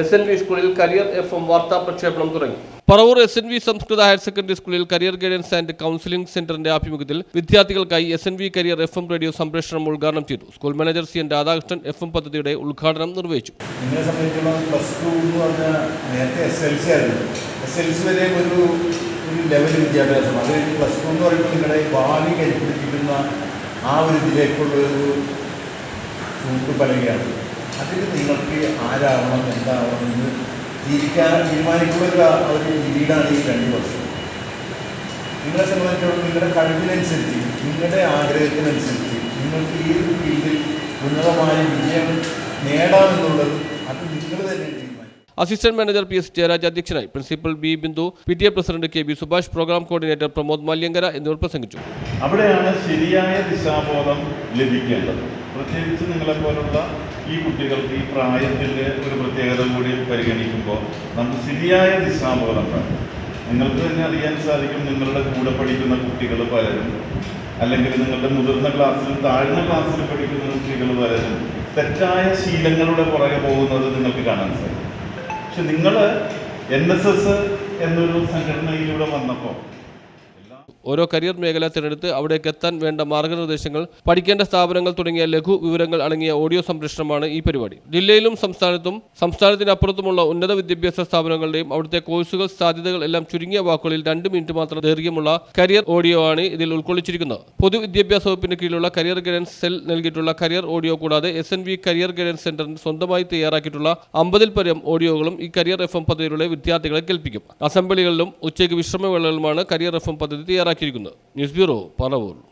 S N V സ്കൂളിൽ career F M വാർത്താ പ്രക്ഷേപണം തുടങ്ങി. പറവൂർ എസ് എൻ വി സംസ്കൃത ഹയർ സെക്കൻഡറി സ്കൂളിൽ കരിയർ ഗൈഡൻസ് ആൻഡ് കൗൺസിലിംഗ് സെന്ററിന്റെ ആഭിമുഖ്യത്തിൽ വിദ്യാർത്ഥികൾക്കായി S N V career F M radio സംപ്രേഷണം ഉദ്ഘാടനം ചെയ്തു. School manager C N Radhakrishnan F M പദ്ധതിയുടെ ഉദ്ഘാടനം നിർവഹിച്ചു. നിങ്ങളെ സംബന്ധിച്ചിടത്തോളം പ്ലസ് ടു എന്ന് പറഞ്ഞാൽ നേരത്തെ എസ് എൽ സി ആയിരുന്നു. എസ് എൽ സി വരെ ഒരു ഒരു ലെവൽ വിദ്യാഭ്യാസം. അത് പ്ലസ് ടു എന്ന് പറയുമ്പോൾ നിങ്ങളുടെ ഭാവി കരിപ്പിടിപ്പിക്കുന്ന ആ ഒരു ഇതിലേക്കുള്ള ഒരു തൂക്കുപലകയാണ് അതിൽ നിങ്ങൾക്ക് ആരാവണം എന്താവണം എന്ന് ജീവിക്കാൻ തീരുമാനിക്കുന്ന ഒരു രീതിയിലാണ് ഈ രണ്ട് വർഷം. നിങ്ങളെ സംബന്ധിച്ചിടത്തോളം നിങ്ങളുടെ കഴിവിനനുസരിച്ച് നിങ്ങളുടെ ആഗ്രഹത്തിനനുസരിച്ച് നിങ്ങൾക്ക് ഈ ഒരു ഫീൽഡിൽ ഉന്നതമായ വിജയം നേടാമെന്നുള്ളത് അത് നിങ്ങൾ തന്നെ assistant manager P S Jayaraj അധ്യക്ഷനായി principal B Bindu P T A president K B Subhash programme coordinator Pramod Malyankara എന്നിവർ പ്രസംഗിച്ചു. അവിടെയാണ് ശരിയായ ദിശാബോധം ലഭിക്കേണ്ടത്. പ്രത്യേകിച്ച് നിങ്ങളെ പോലുള്ള ഈ കുട്ടികൾക്ക് ഈ പ്രായത്തിന്റെ ഒരു പ്രത്യേകത കൂടി പരിഗണിക്കുമ്പോൾ നമുക്ക് ശരിയായ ദിശാബോധം വേണം നിങ്ങൾക്ക് തന്നെ അറിയാൻ സാധിക്കും നിങ്ങളുടെ കൂടെ പഠിക്കുന്ന കുട്ടികൾ പലരും അല്ലെങ്കിൽ നിങ്ങളുടെ മുതിർന്ന ക്ലാസ്സിലും താഴ്ന്ന ക്ലാസ്സിൽ പഠിക്കുന്ന കുട്ടികൾ പലരും തെറ്റായ ശീലങ്ങളുടെ പുറകെ പോകുന്നത് നിങ്ങൾക്ക് കാണാൻ സാധിക്കും. പക്ഷെ നിങ്ങൾ എൻ എസ് എസ് എന്നൊരു സംഘടനയിലൂടെ വന്നപ്പോൾ ഓരോ കരിയർ മേഖല തിരഞ്ഞെടുത്ത് അവിടേക്ക് എത്താൻ വേണ്ട മാർഗനിർദ്ദേശങ്ങൾ പഠിക്കേണ്ട സ്ഥാപനങ്ങൾ തുടങ്ങിയ ലഘു വിവരങ്ങൾ അടങ്ങിയ ഓഡിയോ സംപ്രേഷണമാണ് ഈ പരിപാടി. ജില്ലയിലും സംസ്ഥാനത്തും സംസ്ഥാനത്തിനപ്പുറത്തുമുള്ള ഉന്നത വിദ്യാഭ്യാസ സ്ഥാപനങ്ങളുടെയും അവിടുത്തെ കോഴ്സുകൾ സാധ്യതകൾ എല്ലാം ചുരുങ്ങിയ വാക്കുകളിൽ രണ്ട് മിനിറ്റ് മാത്രം ദൈർഘ്യമുള്ള കരിയർ ഓഡിയോ ആണ് ഇതിൽ ഉൾക്കൊള്ളിച്ചിരിക്കുന്നത്. പൊതുവിദ്യാഭ്യാസ വകുപ്പിന് കീഴിലുള്ള കരിയർ ഗൈഡൻസ് സെൽ നൽകിയിട്ടുള്ള കരിയർ ഓഡിയോ കൂടാതെ S N V career guidance സെന്ററിന് സ്വന്തമായി തയ്യാറാക്കിയിട്ടുള്ള അമ്പതിൽ പരം ഓഡിയോകളും ഈ കരിയർ എഫ് എം പദ്ധതിയിലൂടെ വിദ്യാർത്ഥികളെ കേൾപ്പിക്കും. അസംബ്ലികളിലും ഉച്ചയ്ക്ക് വിശ്രമവേളകളിലുമാണ് കരിയർ എഫ് എം പദ്ധതി തയ്യാറാക്കിയിരിക്കുന്നത് ന്യൂസ് ബ്യൂറോ പറവൂർ